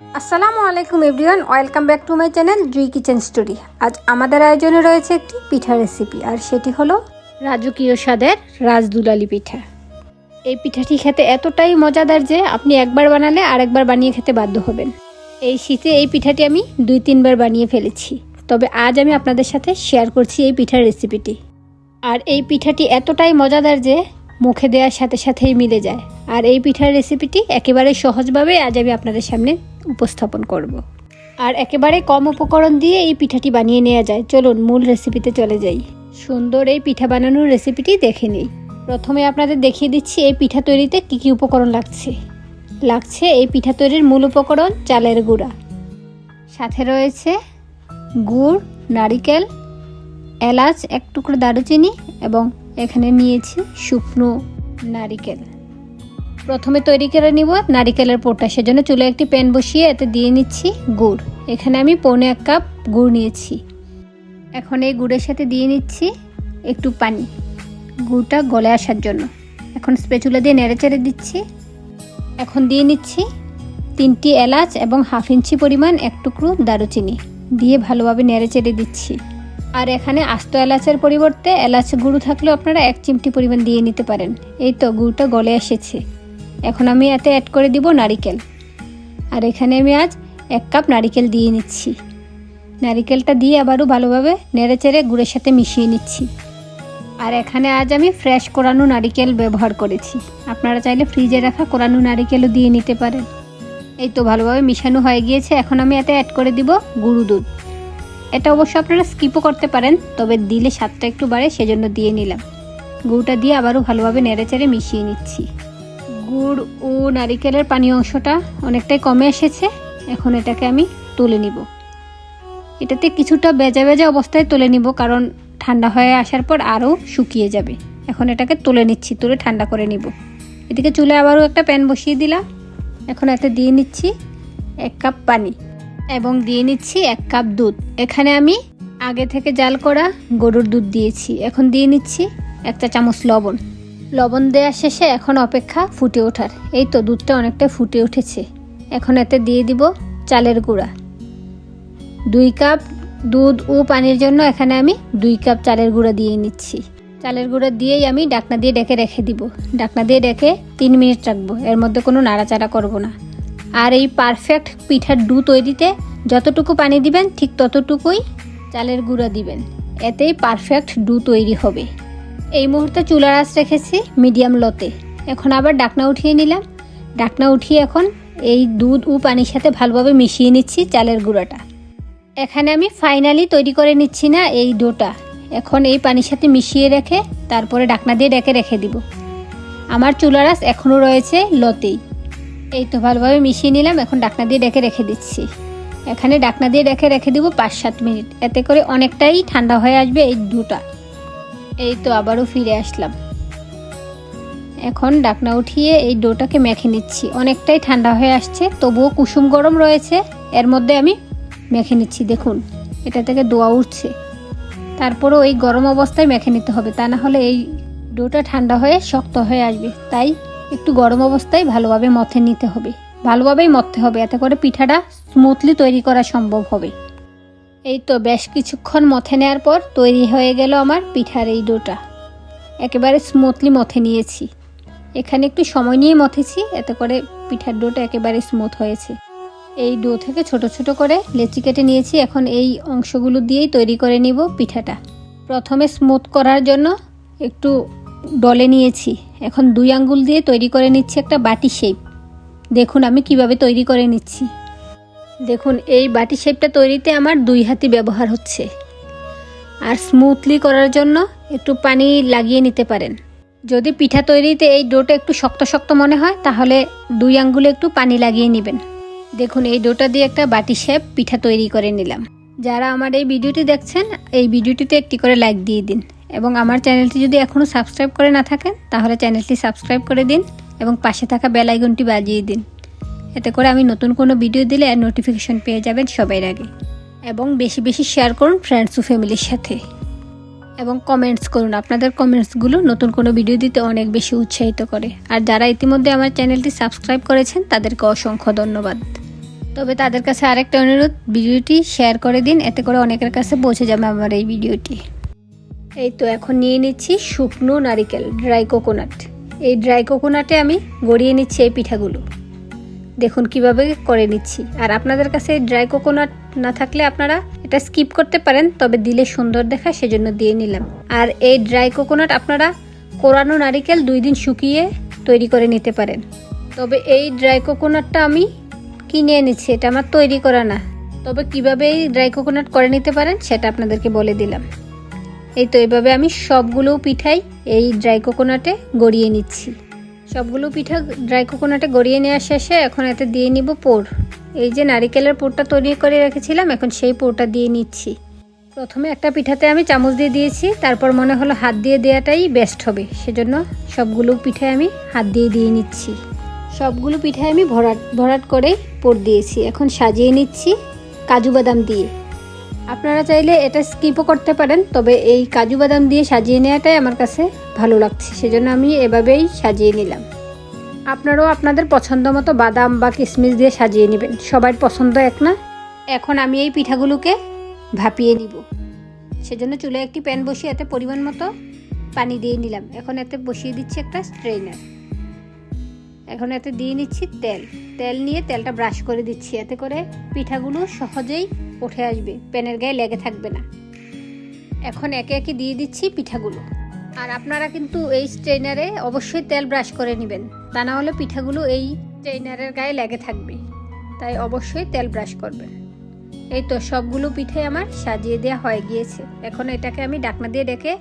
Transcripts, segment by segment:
আসসালামু আলাইকুম everyone, welcome back to my channel Jui kitchen story. আজ আমাদের আয়োজনে রয়েছে একটি পিঠা রেসিপি, আর সেটি হলো রাজকীয় স্বাদের রাজদুলালি পিঠা। এই পিঠাটি খেতে এতটাই মজাদার যে আপনি একবার বানালে আরেকবার বানিয়ে খেতে বাধ্য হবেন। এই শীতে এই পিঠাটি আমি দুই তিনবার বানিয়ে ফেলেছি। তবে আজ আমি আপনাদের সাথে শেয়ার করছি এই পিঠার রেসিপিটি। আর এই পিঠাটি এতটাই মজাদার যে মুখে দেওয়ার সাথে সাথেই মিলে যায়। আর এই পিঠার রেসিপিটি একেবারে সহজভাবে আজ আমি আপনাদের সামনে উপস্থাপন করব। আর একেবারে কম উপকরণ দিয়ে এই পিঠাটি বানিয়ে নেওয়া যায়। চলুন মূল রেসিপিতে চলে যাই। সুন্দর এই পিঠা বানানোর রেসিপিটি দেখে নিই। প্রথমে আপনাদের দেখিয়ে দিচ্ছি এই পিঠা তৈরিতে কী কী উপকরণ লাগছে। লাগছে এই পিঠা তৈরির মূল উপকরণ চালের গুঁড়া। সাথে রয়েছে গুড়, নারিকেল, এলাচ, এক টুকরো দারুচিনি এবং এখানে নিয়েছি শুকনো নারিকেল। প্রথমে তৈরি করে নিব নারিকেলের পোটা সেজন্য চুলে একটি প্যান বসিয়ে এতে দিয়ে নিচ্ছি গুড়। এখানে আমি পৌনে এক কাপ গুড় নিয়েছি। এখন এই গুড়ের সাথে দিয়ে নিচ্ছি একটু পানি। গুড়টা গলে আসার জন্য। এখন স্পেচুলা দিয়ে নেড়ে চেড়ে দিচ্ছি। এখন দিয়ে নিচ্ছি তিনটি এলাচ এবং হাফ ইঞ্চি পরিমাণ এক টুকরো দারুচিনি। দিয়ে ভালোভাবে নেড়ে চেড়ে দিচ্ছি। আর এখানে আস্ত এলাচের পরিবর্তে এলাচ গুঁড়ো থাকলেও আপনারা এক চিমটি পরিমাণ দিয়ে নিতে পারেন। এই তো গুড়টা গলে এসেছে। এখন আমি এতে অ্যাড করে দিব নারিকেল। আর এখানে আমি আজ এক কাপ নারিকেল দিয়ে নিচ্ছি। নারিকেলটা দিয়ে আবারও ভালোভাবে নেড়ে চেড়ে গুড়ের সাথে মিশিয়ে নিচ্ছি। আর এখানে আজ আমি ফ্রেশ কোরানো নারিকেল ব্যবহার করেছি। আপনারা চাইলে ফ্রিজে রাখা কোরানো নারিকেলও দিয়ে নিতে পারেন। এই তো ভালোভাবে মিশানো হয়ে গিয়েছে। এখন আমি এতে অ্যাড করে দিব গুঁড়ো দুধ। এটা অবশ্য আপনারা স্কিপও করতে পারেন, তবে দিলে স্বাদটা একটু বাড়ে, সেজন্য দিয়ে নিলাম। গুড়টা দিয়ে আবারও ভালোভাবে নেড়ে চেড়ে মিশিয়ে নিচ্ছি। গুড় ও নারিকেলের পানি অংশটা অনেকটাই কমে এসেছে। এখন এটাকে আমি তুলে নিব। এটাতে কিছুটা বেজা বেজা অবস্থায় তুলে নিব কারণ ঠান্ডা হয়ে আসার পর আরও শুকিয়ে যাবে। এখন এটাকে তুলে নিচ্ছি, তুলে ঠান্ডা করে নিব। এদিকে চুলে আবারও একটা প্যান বসিয়ে দিলাম। এখন এতে দিয়ে নিচ্ছি এক কাপ পানি এবং দিয়ে নিচ্ছি এক কাপ দুধ। এখানে আমি আগে থেকে জাল করা গরুর দুধ দিয়েছি। এখন দিয়ে নিচ্ছি এক চা চামচ লবণ। লবণ দেওয়া শেষে এখন অপেক্ষা ফুটে ওঠার। এই তো দুধটা অনেকটা ফুটে উঠেছে। এখন এতে দিয়ে দিব চালের গুঁড়া। দুই কাপ দুধ ও পানির জন্য এখানে আমি দুই কাপ চালের গুঁড়া দিয়ে নিচ্ছি। চালের গুঁড়া দিয়েই আমি ডাকনা দিয়ে ডেকে রেখে দিব। ডাকনা দিয়ে ডেকে তিন মিনিট রাখব। এর মধ্যে কোনো নাড়াচাড়া করব না। আর এই পারফেক্ট পিঠার ডু তৈরিতে যতটুকু পানি দিবেন, ঠিক ততটুকুই চালের গুঁড়া দিবেন। এতেই পারফেক্ট ডু তৈরি হবে। এই মুহূর্তে চুলার আঁচ রেখেছি মিডিয়াম লোতে। এখন আবার ডাকনা উঠিয়ে নিলাম। ডাকনা উঠিয়ে এখন এই দুধ ও পানির সাথে ভালোভাবে মিশিয়ে নিচ্ছি চালের গুঁড়াটা। এখানে আমি ফাইনালি তৈরি করে নিচ্ছি না এই ডোটা। এখন এই পানির সাথে মিশিয়ে রেখে তারপরে ডাকনা দিয়ে ডেকে রেখে দিব। আমার চুলার আঁচ এখনও রয়েছে লতেই। এই তো ভালোভাবে মিশিয়ে নিলাম, এখন ডাকনা দিয়ে ডেকে রেখে দিচ্ছি। এখানে ডাকনা দিয়ে ডেকে রেখে দিব পাঁচ সাত মিনিট। এতে করে অনেকটাই ঠান্ডা হয়ে আসবে এই দুটা এই তো আবারও ফিরে আসলাম। এখন ডাকনা উঠিয়ে এই ডোটাকে মেখে নিচ্ছি। অনেকটাই ঠান্ডা হয়ে আসছে, তবুও কুসুম গরম রয়েছে। এর মধ্যে আমি মেখে নিচ্ছি, দেখুন, এটা থেকে দোয়া উঠছে। তারপরেও এই গরম অবস্থায় মেখে নিতে হবে, তা না হলে এই ডোটা ঠান্ডা হয়ে শক্ত হয়ে আসবে। তাই একটু গরম অবস্থায় ভালোভাবে মথে নিতে হবে। ভালোভাবেই মথতে হবে, এতে করে পিঠাটা স্মুথলি তৈরি করা সম্ভব হবে। এই তো বেশ কিছুক্ষণ মথে নেওয়ার পর তৈরি হয়ে গেল আমার পিঠার এই ডোটা। একেবারে স্মুথলি মথে নিয়েছি। এখানে একটু সময় নিয়ে মথেছি, এতে করে পিঠার ডোটা একেবারে স্মুথ হয়েছে। এই ডো থেকে ছোট ছোট করে লেচি কেটে নিয়েছি, এখন এই অংশগুলো দিয়েই তৈরি করে নিব পিঠাটা। প্রথমে স্মুথ করার জন্য একটু ডলে নিয়েছি। এখন দুই আঙ্গুল দিয়ে তৈরি করে নিচ্ছি একটা বাটি শেপ দেখুন আমি কীভাবে তৈরি করে নিচ্ছি। দেখুন, এই বাটি শেপটা তৈরিতে আমার দুই হাতি ব্যবহার হচ্ছে। আর স্মুথলি করার জন্য একটু পানি লাগিয়ে নিতে পারেন। যদি পিঠা তৈরিতে এই ডোটা একটু শক্ত শক্ত মনে হয়, তাহলে দুই আঙ্গুলে একটু পানি লাগিয়ে নেবেন। দেখুন, এই ডোটা দিয়ে একটা বাটি শেপ পিঠা তৈরি করে নিলাম। যারা আমার এই ভিডিওটি দেখছেন, এই ভিডিওটিতে একটি করে লাইক দিয়ে দিন। এবং আমার চ্যানেলটি যদি এখনও সাবস্ক্রাইব করে না থাকেন, তাহলে চ্যানেলটি সাবস্ক্রাইব করে দিন এবং পাশে থাকা বেল আইকনটি বাজিয়ে দিন। এতে করে আমি নতুন কোনো ভিডিও দিলে আর নোটিফিকেশন পেয়ে যাবেন সবার আগে। এবং বেশি বেশি শেয়ার করুন ফ্রেন্ডস ও ফ্যামিলির সাথে। এবং কমেন্টস করুন, আপনাদের কমেন্টসগুলো নতুন কোনো ভিডিও দিতে অনেক বেশি উৎসাহিত করে। আর যারা ইতিমধ্যে আমার চ্যানেলটি সাবস্ক্রাইব করেছেন, তাদেরকে অসংখ্য ধন্যবাদ। তবে তাদের কাছে আরেকটা অনুরোধ ভিডিওটি শেয়ার করে দিন, এতে করে অনেকের কাছে পৌঁছে যাবে আমার এই ভিডিওটি এই তো এখন নিয়ে নিচ্ছি শুকনো নারিকেল ড্রাই কোকোনাট এই ড্রাই কোকোনাটে আমি গড়িয়ে নিচ্ছি এই পিঠাগুলো। দেখুন কীভাবে করে নিচ্ছি। আর আপনাদের কাছে ড্রাই কোকোনাট না থাকলে আপনারা এটা স্কিপ করতে পারেন, তবে দিলে সুন্দর দেখায় সেজন্য দিয়ে নিলাম। আর এই ড্রাই কোকোনাট আপনারা কোরানো নারিকেল দুই দিন শুকিয়ে তৈরি করে নিতে পারেন। তবে এই ড্রাই কোকোনাটটা আমি কিনে এনেছি, এটা আমার তৈরি করা না। তবে কীভাবে এই ড্রাই কোকোনাট করে নিতে পারেন সেটা আপনাদেরকে বলে দিলাম। এই তো এইভাবে আমি সবগুলো পিঠাই এই ড্রাই কোকোনাটে গড়িয়ে নিচ্ছি। সবগুলো পিঠা ড্রাই কোকোনাটে গড়িয়ে নেওয়া শেষে এখন এতে দিয়ে নিব পোর এই যে নারিকেলের পোরটা তৈরি করে রেখেছিলাম, এখন সেই পোরটা দিয়ে নিচ্ছি। প্রথমে একটা পিঠাতে আমি চামচ দিয়ে দিয়েছি, তারপর মনে হলো হাত দিয়ে দেওয়াটাই বেস্ট হবে, সেজন্য সবগুলো পিঠায় আমি হাত দিয়ে দিয়ে নিচ্ছি। সবগুলো পিঠায় আমি ভরাট ভরাট করে পোর দিয়েছি, এখন সাজিয়ে নিচ্ছি কাজু বাদাম দিয়ে। আপনারা চাইলে এটা স্কিপও করতে পারেন, তবে এই কাজু বাদাম দিয়ে সাজিয়ে নেওয়াটাই আমার কাছে ভালো লাগছে, সেজন্য আমি এভাবেই সাজিয়ে নিলাম। আপনারাও আপনাদের পছন্দ মতো বাদাম বা কিশমিশ দিয়ে সাজিয়ে নেবেন, সবার পছন্দ এক না? এখন আমি এই পিঠাগুলোকে ভাপিয়ে নিব। সেজন্য চুলে একটি প্যান বসিয়ে এতে পরিমাণ মতো পানি দিয়ে নিলাম। এখন এতে বসিয়ে দিচ্ছি একটা স্ট্রেনার এখন এতে দিয়ে নিচ্ছি তেল। তেল নিয়ে তেলটা ব্রাশ করে দিচ্ছি। এতে করে পিঠাগুলো সহজেই উঠে আসবে। প্যানের গায়ে লেগে থাকবে না। এখন একে একে দিয়ে দিচ্ছি পিঠাগুলো। আর আপনারা কিন্তু এই স্ট্রেনারে অবশ্যই তেল ব্রাশ করে নেবেন। তা না হলে পিঠাগুলো এই স্ট্রেনারের গায়ে লেগে থাকবে। তাই অবশ্যই তেল ব্রাশ করবেন। এই তো সবগুলো পিঠে আমার সাজিয়ে দেওয়া হয়ে গিয়েছে। এখন এটাকে আমি ডাকনা দিয়ে ডেকে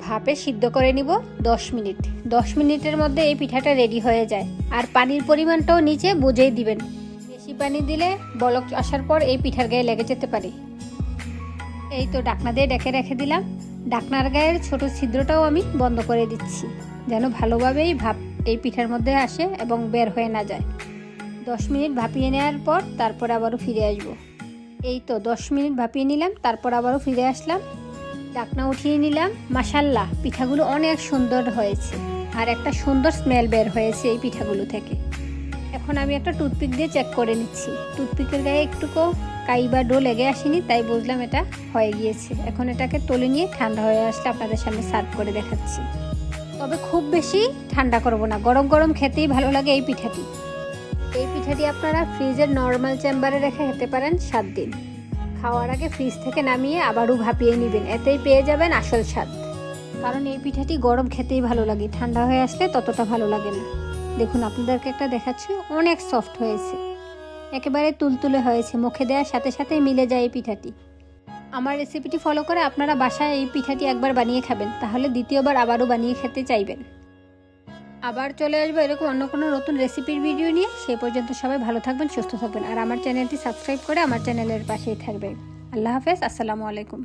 ভাপে সিদ্ধ করে নিব দশ মিনিট। দশ মিনিটের মধ্যে এই পিঠাটা রেডি হয়ে যায়। আর পানির পরিমাণটাও নিচে বুঝেই দিবেন। বেশি পানি দিলে বলক আসার পর এই পিঠার গায়ে লেগে যেতে পারে। এই তো ডাকনা দিয়ে ডেকে রেখে দিলাম। ডাকনার গায়ের ছোট ছিদ্রটাও আমি বন্ধ করে দিচ্ছি, যেন ভালোভাবেই ভাপ এই পিঠার মধ্যে আসে এবং বের হয়ে না যায়। দশ মিনিট ভাপিয়ে নেওয়ার পর তারপর আবারও ফিরে আসব। এই তো দশ মিনিট ভাপিয়ে নিলাম, তারপর আবারও ফিরে আসলাম। ডাকনা উঠিয়ে নিলাম। মাসাল্লাহ পিঠাগুলো অনেক সুন্দর হয়েছে। আর একটা সুন্দর স্মেল বের হয়েছে এই পিঠাগুলো থেকে। এখন আমি একটা টুথপিক দিয়ে চেক করে নিচ্ছি। টুথপিকের গায়ে একটুকু কাই বা ডো লেগে আসেনি, তাই বুঝলাম এটা হয়ে গিয়েছে। এখন এটাকে তুলে নিয়ে ঠান্ডা হয়ে আসলে আপনাদের সামনে সার্ভ করে দেখাচ্ছি। তবে খুব বেশি ঠান্ডা করব না, গরম গরম খেতেই ভালো লাগে এই পিঠাটি। এই পিঠাটি আপনারা ফ্রিজের নর্মাল চেম্বারে রেখে খেতে পারেন সাত দিন। খাওয়ার আগে ফ্রিজ থেকে নামিয়ে আবারও ভাপিয়ে নেবেন। এতেই পেয়ে যাবেন আসল স্বাদ। কারণ এই পিঠাটি গরম খেতেই ভালো লাগে। ঠান্ডা হয়ে আসলে ততটা ভালো লাগে না। দেখুন, আপনাদেরকে একটা দেখাচ্ছি। অনেক সফট হয়েছে। একেবারে তুলতুলে হয়েছে। মুখে দেওয়ার সাথে সাথে মিলে যায় এই পিঠাটি। আমার রেসিপিটি ফলো করে আপনারা বাসায় এই পিঠাটি একবার বানিয়ে খাবেন। তাহলে দ্বিতীয়বার আবারও বানিয়ে খেতে চাইবেন। আবার চলে আসব এরকম অন্য কোনো নতুন রেসিপির ভিডিও নিয়ে। সেই পর্যন্ত সবাই ভালো থাকবেন, সুস্থ থাকবেন। আর আমার চ্যানেলটি সাবস্ক্রাইব করে আমার চ্যানেলের পাশেই থাকবেন। আল্লাহ হাফেজ, আসসালামু আলাইকুম।